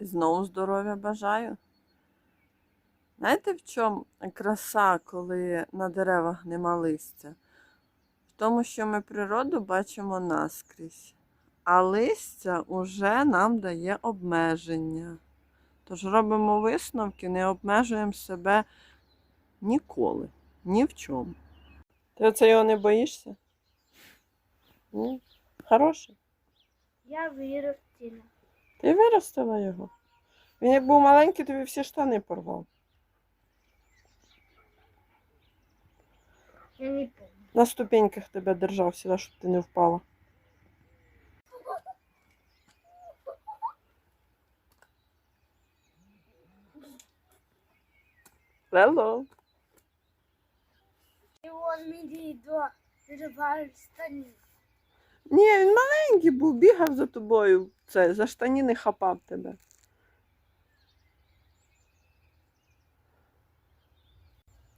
Знову здоров'я бажаю. Знаєте, в чому краса, коли на деревах нема листя? В тому, що ми природу бачимо наскрізь, а листя уже нам дає обмеження. Тож робимо висновки, не обмежуємо себе ніколи, ні в чому. Ти оце його не боїшся? Ні? Хороший. Я виростила. Ти виростила його. Він як був маленький, тобі всі штани порвав. Я не помню. На ступеньках тебе держав сюди, щоб ти не впала. Hello. И он мне до рыбаль станет. Ні, він маленький був, бігав за тобою. Це, за штаніни хапав тебе.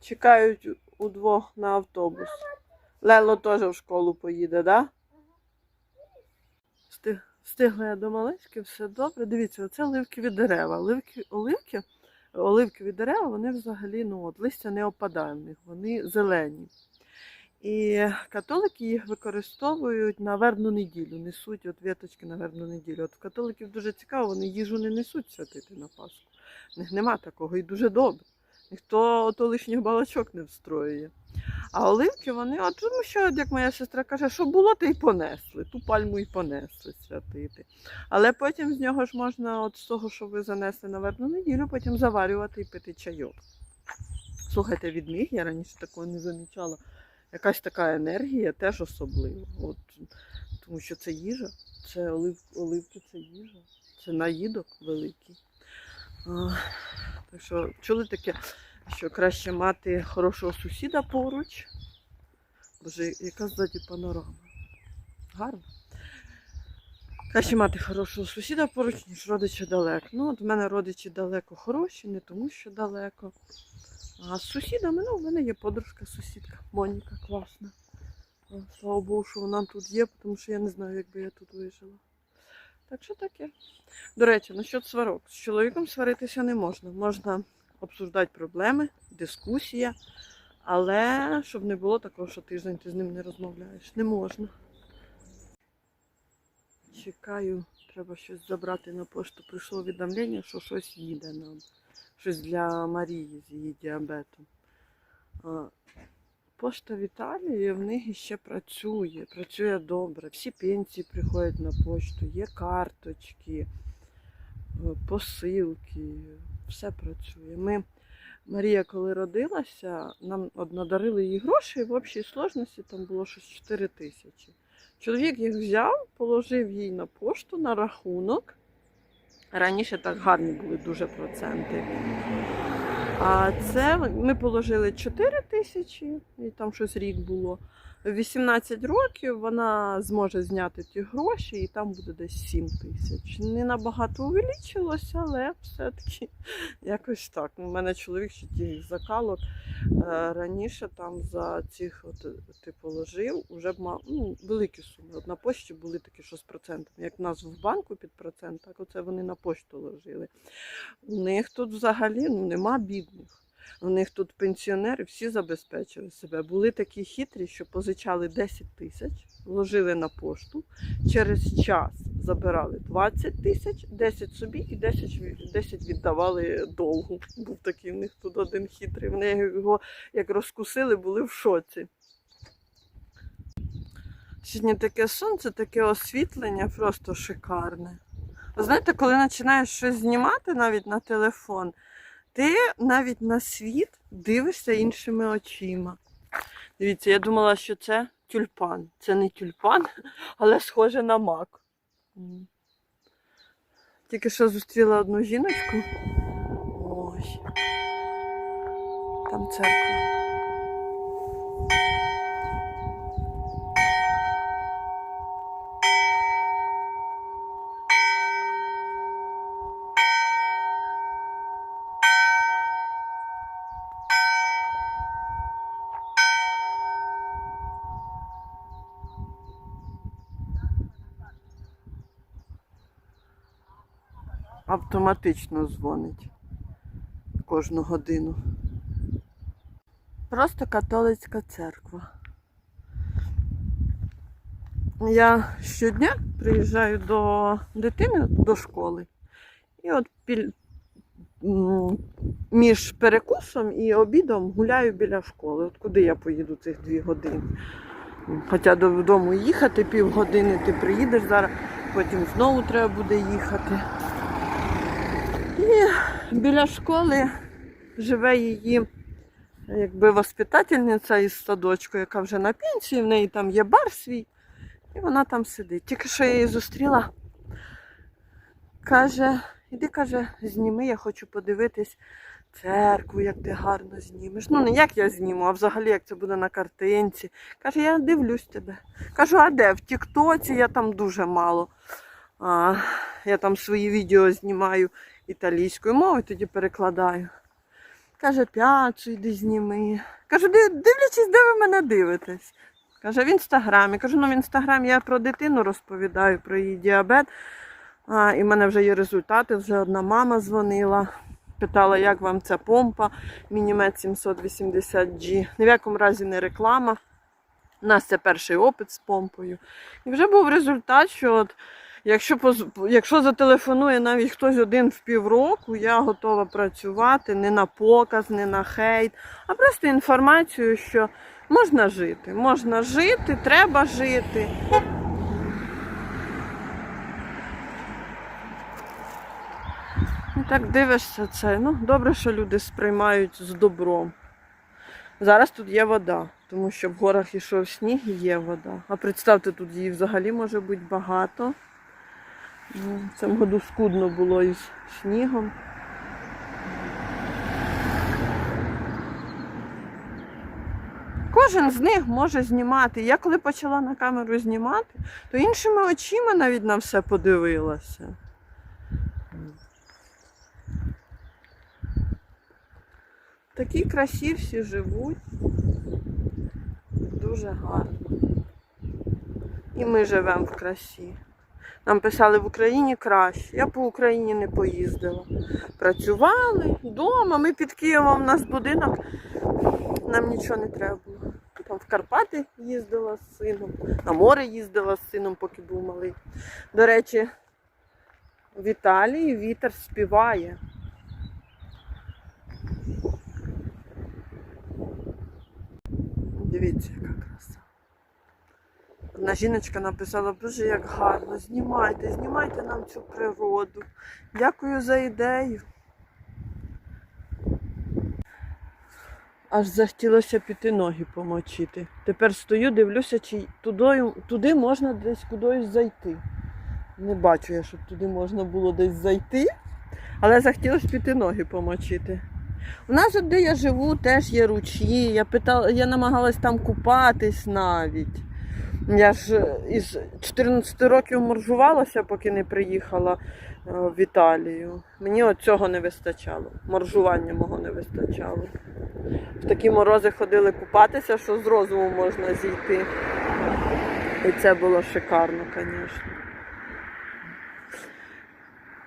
Чекають удвох на автобус. Лело теж в школу поїде? Да? Встиг, встигла я до малички, все добре. Дивіться, оце оливкові дерева. Оливки, оливки, оливкові дерева, вони взагалі, ну от, листя не опадає в них, вони зелені. І католики їх використовують на вербну неділю, несуть от віточки на вербну неділю. От в католиків дуже цікаво, вони їжу не несуть святити на Пасху. В них нема такого і дуже добре. Ніхто ото лишніх балачок не встроює. А оливки вони, от тому що, як моя сестра каже, що було, то й понесли. Ту пальму і понесли святити. Але потім з нього ж можна, от з того, що ви занесли на вербну неділю, потім заварювати і пити чайок. Слухайте, від них я раніше такого не замічала. Якась така енергія теж особлива. От, тому що це їжа, це олив, оливки, це їжа, це наїдок великий. А, так що чули таке, що краще мати хорошого сусіда поруч. Боже, яка ззаді панорама. Гарно. Краще мати хорошого сусіда поруч, ніж родича далеко. Ну, от в мене родичі далеко хороші, не тому що далеко. А з сусідами, ну, в мене є подружка, сусідка. Моніка класна. Слава Богу, що вона тут є, тому що я не знаю, як би я тут вижила. Так що таке. До речі, насчет сварок. З чоловіком сваритися не можна. Можна обсуждати проблеми, дискусія, але щоб не було такого, що тиждень ти з ним не розмовляєш. Не можна. Чекаю, треба щось забрати на пошту. Прийшло відомлення, що щось їде нам. Щось для Марії з її діабетом. Пошта в Італії в них ще працює, працює добре. Всі пенсії приходять на пошту, є карточки, е, посилки, все працює. Ми, Марія, коли родилася, нам надарили їй гроші, в общій сложності там було щось 4 тисячі. Чоловік їх взяв, положив їй на пошту на рахунок. Раніше так гарні були дуже проценти. А це ми положили 4 тисячі, і там щось рік було. В 18 років вона зможе зняти ті гроші, і там буде десь 7 тисяч. Не набагато увеличилося, але все-таки якось так. У мене чоловік ще тих закалок е, раніше там за цих от, ти положив, вже б мав ну, великі суми. От на пошті були такі, що з процентами. Як в нас в банку під процент, так оце вони на пошту ложили. У них тут взагалі ну, нема бідних. У них тут пенсіонери всі забезпечили себе. Були такі хитрі, що позичали 10 тисяч, вложили на пошту, через час забирали 20 тисяч, 10 собі і 10, 10 віддавали долгу. Був такий в них тут один хитрий. Вони його як розкусили, були в шоці. Сьогодні таке сонце, таке освітлення просто шикарне. Знаєте, коли починаєш щось знімати навіть на телефон, ти навіть на світ дивишся іншими очима. Дивіться, я думала, що це тюльпан. Це не тюльпан, але схоже на мак. Тільки що зустріла одну жіночку. Ой. Там церква. Автоматично дзвонить кожну годину. Просто католицька церква. Я щодня приїжджаю до дитини до школи. І от між перекусом і обідом гуляю біля школи. От куди я поїду цих дві години? Хоча додому їхати півгодини, ти приїдеш зараз, потім знову треба буде їхати. Біля школи живе її якби воспитательниця із садочку, яка вже на пенсії, в неї там є бар свій, і вона там сидить. Тільки що я її зустріла, каже, іди, каже, зніми, я хочу подивитись церкву, як ти гарно знімеш. Ну, не як я зніму, а взагалі як це буде на картинці. Каже, я дивлюсь тебе. Кажу, а де? В Тіктоці я там дуже мало. А, я там свої відео знімаю італійською мовою, тоді перекладаю. Каже, п'яту йди зніми. Кажу, дивлячись, де ви мене дивитесь. Каже, в інстаграмі. Кажу, ну в інстаграмі я про дитину розповідаю, про її діабет. А, і в мене вже є результати. Вже одна мама дзвонила, питала, як вам ця помпа Мінімет 780G. Ні в якому разі не реклама. У нас це перший опит з помпою. І вже був результат, що от, якщо, якщо зателефонує навіть хтось один в півроку, я готова працювати не на показ, не на хейт, а просто інформацію, що можна жити. Можна жити, треба жити. І так дивишся це. Ну, добре, що люди сприймають з добром. Зараз тут є вода, тому що в горах ішов сніг і є вода. А представте, тут її взагалі може бути багато. Ну, В цьому году скудно було із снігом. Кожен з них може знімати. Я коли почала на камеру знімати, то іншими очима навіть на все подивилася. В такій красі всі живуть. Дуже гарно. І ми живемо в красі. Нам писали в Україні краще. Я по Україні не поїздила. Працювали вдома, ми під Києвом, у нас будинок, нам нічого не треба було. Там в Карпати їздила з сином, на море їздила з сином, поки був малий. До речі, в Італії вітер співає. Дивіться, яка. Одна жіночка написала, боже, як гарно, знімайте, знімайте нам цю природу. Дякую за ідею. Аж захотілося піти ноги помочити. Тепер стою, дивлюся, чи туди, туди можна десь кудись зайти. Не бачу я, щоб туди можна було десь зайти, але захотілося піти ноги помочити. У нас, от, де я живу, теж є ручі. Я питала, я намагалась там купатись навіть. Я ж е, із 14 років моржувалася, поки не приїхала е, в Італію. Мені от цього не вистачало. Моржування мого не вистачало. В такі морози ходили купатися, що з розуму можна зійти. І це було шикарно, звісно.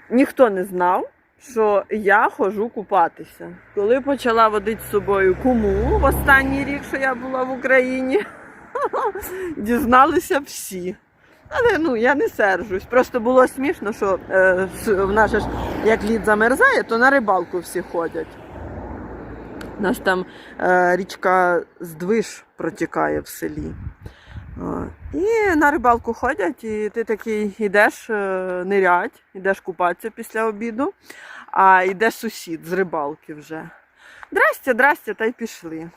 Ніхто не знав, що я ходжу купатися. Коли почала водити з собою куму в останній рік, що я була в Україні, дізналися всі. Але ну я не сержусь. Просто було смішно, що е, в нас ж як лід замерзає, то на рибалку всі ходять. У нас там е, річка Здвиж протікає в селі. А, І на рибалку ходять, і ти такий йдеш е, нирять, йдеш купатися після обіду, а йде сусід з рибалки вже. Здрасте, здрасте, та й пішли.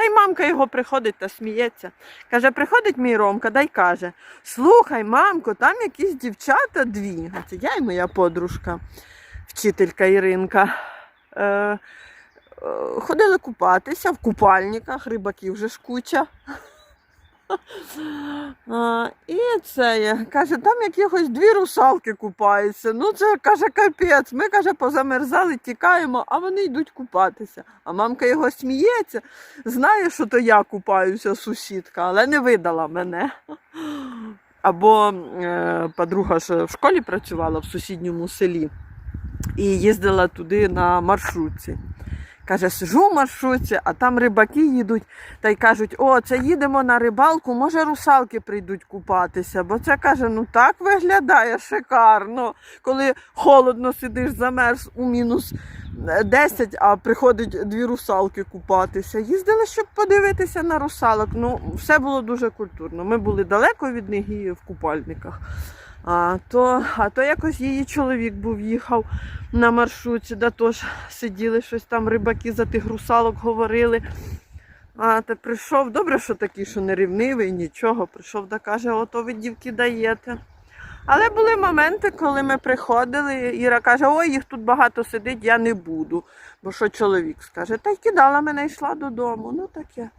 Та й мамка його приходить та сміється. Каже, приходить мій Ромка, да й каже: Слухай, мамко, там якісь дівчата дві. Це я і моя подружка, вчителька Іринка. Е, е, ходили купатися в купальниках, рибаків вже ж куча. І це. Каже, там якихось дві русалки купаються. Ну це каже капець. Ми каже, позамерзали, тікаємо, а вони йдуть купатися. А мамка його сміється, знає, що то я купаюся, сусідка, але не видала мене. Або е, подруга ж в школі працювала в сусідньому селі. і їздила туди на маршрутці. Каже, сижу в маршрутці, а там рибаки їдуть та й кажуть, о, це їдемо на рибалку, може русалки прийдуть купатися. Бо це каже, ну так виглядає шикарно, коли холодно сидиш, замерз у мінус 10, а приходять дві русалки купатися. Їздили, щоб подивитися на русалок. Ну, все було дуже культурно. Ми були далеко від них і в купальниках. А то, а то якось її чоловік був їхав на маршрутці, да теж сиділи щось там, рибаки за тих русалок говорили. А та прийшов, добре, що такий, що не рівнивий, нічого. Прийшов да каже, ото ви дівки даєте. Але були моменти, коли ми приходили, Іра каже, ой, їх тут багато сидить, я не буду. Бо що чоловік скаже, та й кидала мене, йшла додому. Ну таке.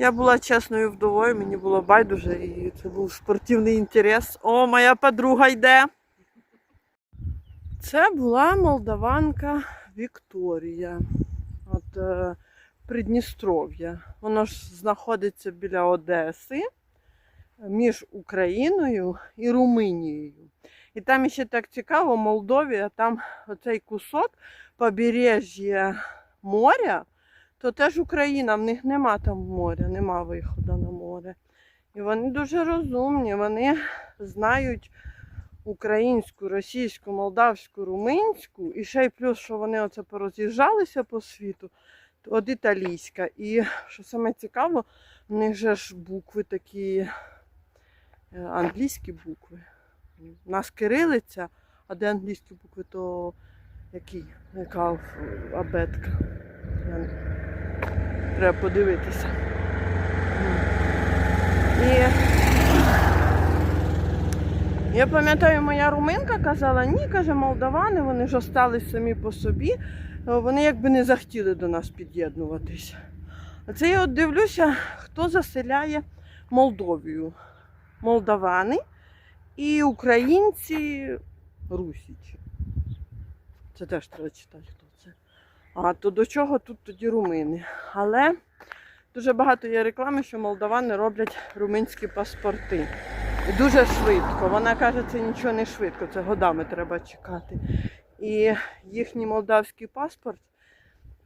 Я була чесною вдовою, мені було байдуже, і це був спортивний інтерес. О, моя подруга йде. Це була молдаванка Вікторія. От е, Придністров'я. Воно ж знаходиться біля Одеси між Україною і Румунією. І там ще так цікаво, Молдовія, там оцей кусок побережжя моря, то теж Україна, в них нема там моря, нема виходу на море. І вони дуже розумні, вони знають українську, російську, молдавську, румунську, і ще й плюс, що вони оце пороз'їжджалися по світу, то от італійська. І що саме цікаво, в них же ж букви такі е, англійські букви. У нас кирилиця, а де англійські букви, то які? Яка абетка? Треба подивитися. І я пам'ятаю, моя руминка казала, ні, каже, молдавани, вони ж остались самі по собі, е, вони якби не захотіли до нас під'єднуватись. А це я от дивлюся, хто заселяє Молдовію. Молдавани і українці русічі. Це теж треба читати. А то до чого тут тоді румини? Але дуже багато є реклами, що молдавани роблять румунські паспорти. Дуже швидко. Вона каже, це нічого не швидко, це годами треба чекати. І їхній молдавський паспорт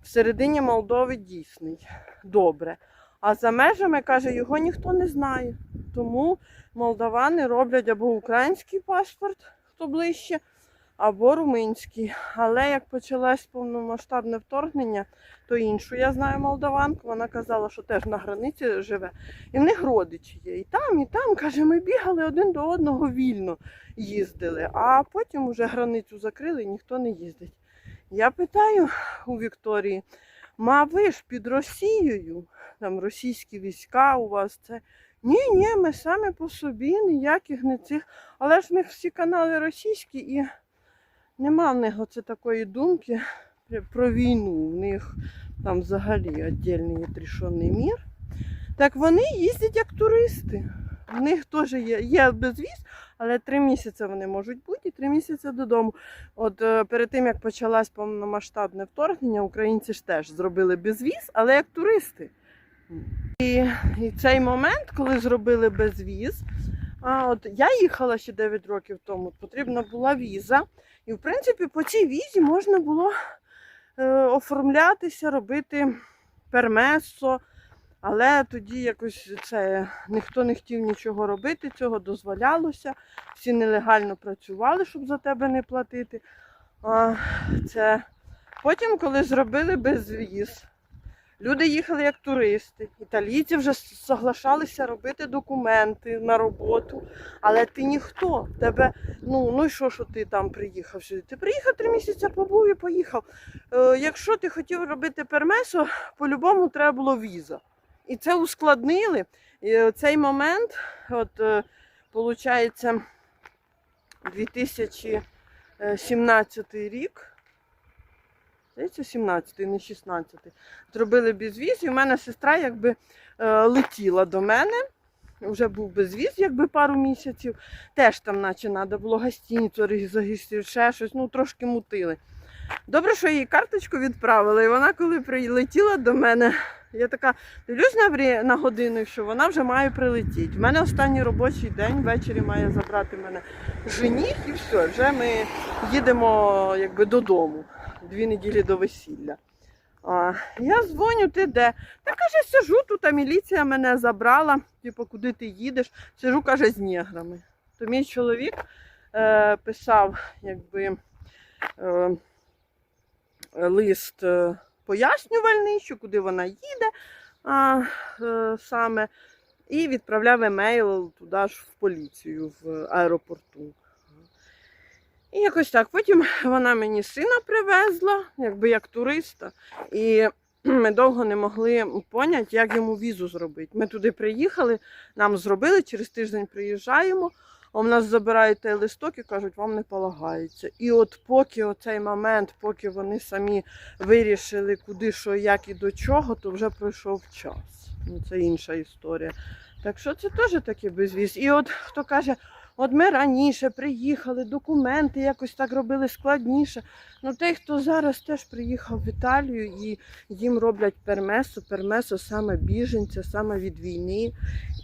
всередині Молдови дійсний. Добре. А за межами, каже, його ніхто не знає. Тому молдавани роблять або український паспорт, хто ближче, або румунський. Але як почалось повномасштабне вторгнення, то іншу я знаю молдаванку. Вона казала, що теж на границі живе. І в них родичі є. І там, і там, каже, ми бігали один до одного вільно їздили. А потім уже границю закрили ніхто не їздить. Я питаю у Вікторії, ма ви ж під Росією, там російські війська у вас це. Ні, ні, ми самі по собі, ніяких не цих. Але ж в них всі канали російські і нема в них оце такої думки про війну. В них там взагалі віддільний трішонний мір. Так вони їздять як туристи. В них теж є, є безвіз, але три місяці вони можуть бути і три місяці додому. От е, перед тим як почалось повномасштабне вторгнення, українці ж теж зробили безвіз, але як туристи. І, і цей момент, коли зробили безвіз, а от я їхала ще 9 років тому, потрібна була віза. І в принципі по цій візі можна було е, оформлятися, робити пермесо. Але тоді якось це ніхто не хотів нічого робити, цього дозволялося. Всі нелегально працювали, щоб за тебе не платити. А, це... Потім, коли зробили безвіз, люди їхали як туристи. Італійці вже соглашалися робити документи на роботу. Але ти ніхто. Тебе, ну, ну і що, що ти там приїхав сюди? Ти приїхав три місяці, побув і поїхав. Е, якщо ти хотів робити пермесо, по-любому треба було віза. І це ускладнили. І цей момент, от, е, виходить, 2017 рік. Здається, 17 не 16 Зробили безвіз, і в мене сестра якби е, летіла до мене. Вже був безвіз, якби пару місяців. Теж там, наче, треба було гостиницю ще щось, ну трошки мутили. Добре, що їй карточку відправили, і вона, коли прилетіла до мене, Я така дивлюсь на, на годину, що вона вже має прилетіти. У мене останній робочий день, ввечері має забрати мене жених і все. Вже ми їдемо якби додому. Дві неділі до весілля. А, я дзвоню, ти де? Та каже, сижу тут, а міліція мене забрала. Типу, куди ти їдеш? Сижу, каже, з неграми. То мій чоловік е, писав, якби. Е, лист е, пояснювальний, що куди вона їде а, е, саме, і відправляв емейл туди ж в поліцію в аеропорту. І якось так. Потім вона мені сина привезла, якби як туриста, і ми довго не могли поняти, як йому візу зробити. Ми туди приїхали, нам зробили, через тиждень приїжджаємо. А в нас забирають той листок і кажуть, вам не полагається. І от поки оцей момент, поки вони самі вирішили, куди, що, як і до чого, то вже пройшов час. Ну, це інша історія. Так що це теж такий безвіз. І от хто каже, от ми раніше приїхали, документи якось так робили складніше. Ну той, хто зараз теж приїхав в Італію і їм роблять пермесо, пермесо саме біженця, саме від війни.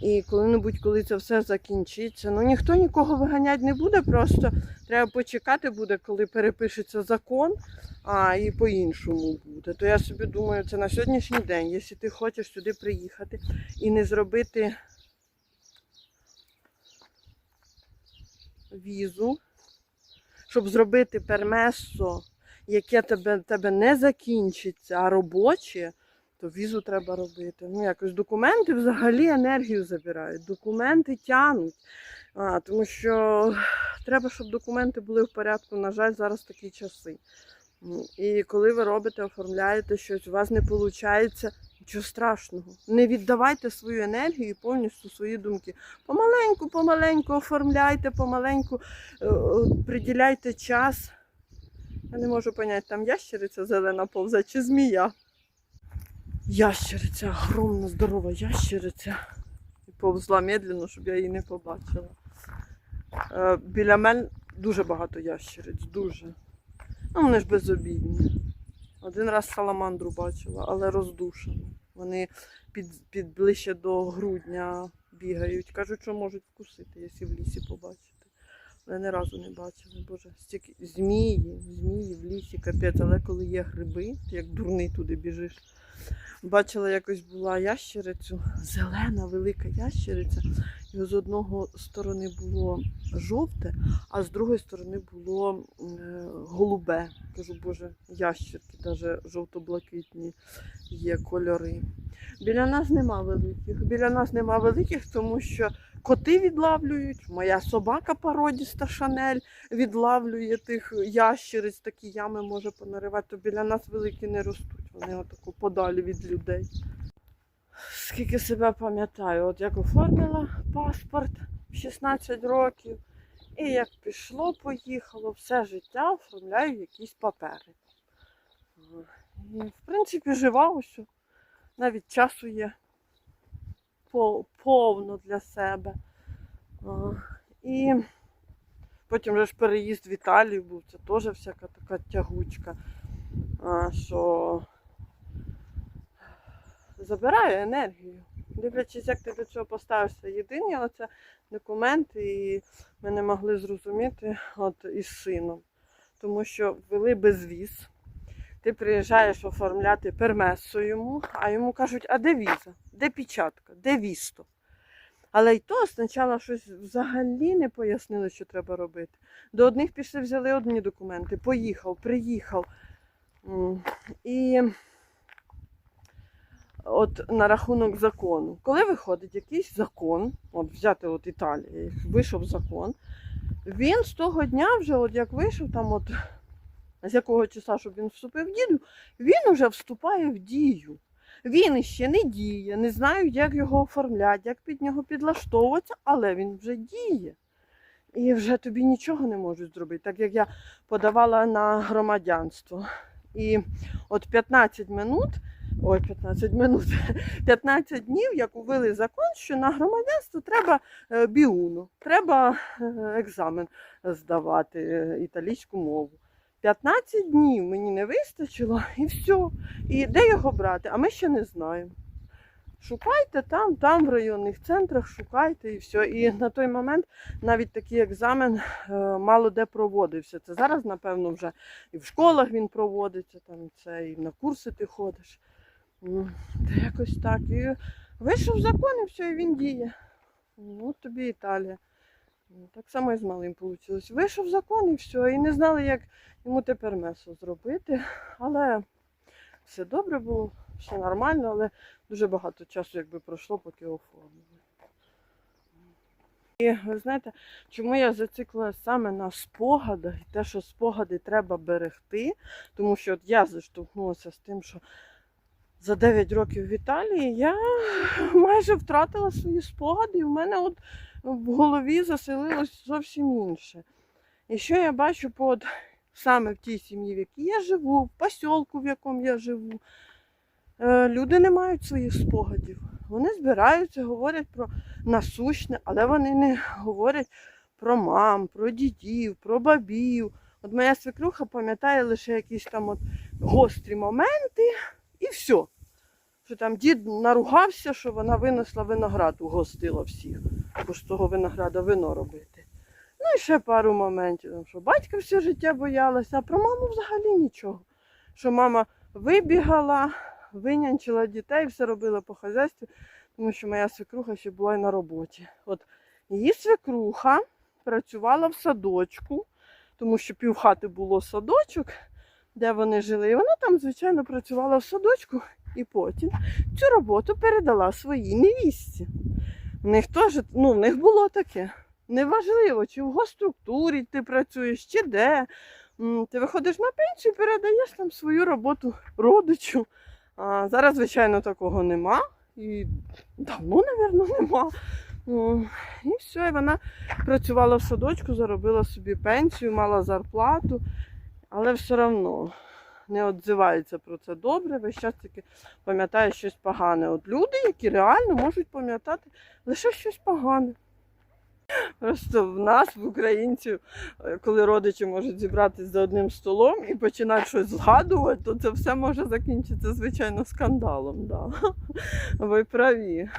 І коли-небудь, коли це все закінчиться, ну ніхто нікого виганяти не буде, просто треба почекати буде, коли перепишеться закон, а і по-іншому буде. То я собі думаю, це на сьогоднішній день, якщо ти хочеш сюди приїхати і не зробити візу, щоб зробити пермесо, яке тебе, тебе не закінчиться, а робоче, то візу треба робити. Ну, якось документи взагалі енергію забирають, документи тянуть. А, тому що треба, щоб документи були в порядку. На жаль, зараз такі часи. І коли ви робите, оформляєте щось, у вас не виходить, нічого страшного. Не віддавайте свою енергію і повністю свої думки. Помаленьку, помаленьку оформляйте, помаленьку е, е, приділяйте час. Я не можу поняти, там ящериця зелена повза чи змія. Ящериця, огромна, здорова ящериця. І повзла медленно, щоб я її не побачила. Е, біля мене дуже багато ящериць, дуже. Ну, вони ж безобідні. Один раз саламандру бачила, але роздушену. Вони під, під ближче до грудня бігають. Кажуть, що можуть вкусити, якщо в лісі побачити. Але ні разу не бачила. Боже, стільки змії, змії в лісі, капець, але коли є гриби, ти як дурний туди біжиш. Бачила, якось була ящерицю, зелена, велика ящериця. І з одного сторони було жовте, а з другої сторони було е, голубе. Кажу, боже, ящерки, навіть жовто-блакитні є кольори. Біля нас нема великих. Біля нас нема великих, тому що коти відлавлюють. Моя собака породіста Шанель відлавлює тих ящериць, такі ями може понаривати, то біля нас великі не ростуть. Вони отако подалі від людей. Скільки себе пам'ятаю, от як оформила паспорт в 16 років, і як пішло, поїхало, все життя оформляю якісь папери. І, в принципі, жива ось. Навіть часу є пов- повно для себе. І потім вже ж переїзд в Італію був, це теж всяка така тягучка, що забирає енергію. Дивлячись, як ти до цього поставишся. Єдині оце документи, і ми не могли зрозуміти от із сином. Тому що ввели безвіз. Ти приїжджаєш оформляти пермесо йому, а йому кажуть, а де віза? Де печатка? Де вісто? Але й то спочатку щось взагалі не пояснили, що треба робити. До одних пішли, взяли одні документи, поїхав, приїхав. І от на рахунок закону. Коли виходить якийсь закон, от взяти от Італія, вийшов закон, він з того дня вже, от як вийшов, там от з якого числа, щоб він вступив в дію, він вже вступає в дію. Він іще не діє, не знаю, як його оформляти, як під нього підлаштовуватися, але він вже діє. І вже тобі нічого не можуть зробити, так як я подавала на громадянство. І от 15 минут, ой, 15 минут, 15 днів, як увели закон, що на громадянство треба е, біуну, треба е, екзамен здавати е, італійську мову. 15 днів мені не вистачило і все. І де його брати? А ми ще не знаємо. Шукайте там, там в районних центрах, шукайте і все. І на той момент навіть такий екзамен е, мало де проводився. Це зараз, напевно, вже і в школах він проводиться, там це і на курси ти ходиш. Ну, Та якось так. І вийшов закон, і все, і він діє. Ну, тобі Італія. Так само і з малим вийшло. Вийшов закон і все. І не знали, як йому тепер месо зробити. Але все добре було, все нормально, але дуже багато часу якби пройшло, поки оформили. І ви знаєте, чому я зациклилася саме на спогадах і те, що спогади треба берегти, тому що от я зіштовхнулася з тим, що за 9 років в Італії я майже втратила свої спогади, і в мене от в голові заселилось зовсім інше. І що я бачу по от, саме в тій сім'ї, в якій я живу, в посілку, в якому я живу, е, люди не мають своїх спогадів. Вони збираються, говорять про насущне, але вони не говорять про мам, про дідів, про бабів. От моя свекруха пам'ятає лише якісь там от гострі моменти і все. Що там дід наругався, що вона винесла виноград, угостила всіх, бо з того винограда вино робити. Ну і ще пару моментів, що батька все життя боялася, а про маму взагалі нічого. Що мама вибігала, винянчила дітей, все робила по хазяйстві, тому що моя свекруха ще була й на роботі. От її свекруха працювала в садочку, тому що півхати було садочок, де вони жили. І вона там, звичайно, працювала в садочку і потім цю роботу передала своїй невістці. В них теж, ну, в них було таке. Неважливо, чи в госструктурі ти працюєш, чи де. Ти виходиш на пенсію передаєш там свою роботу родичу. А зараз, звичайно, такого нема. І давно, мабуть, нема. І все, і вона працювала в садочку, заробила собі пенсію, мала зарплату, але все одно не відзивається про це добре, весь час тільки пам'ятає щось погане. От люди, які реально можуть пам'ятати лише щось погане. Просто в нас, в українців, е, коли родичі можуть зібратися за одним столом і починати щось згадувати, то це все може закінчитися, звичайно, скандалом. Да. Ви праві.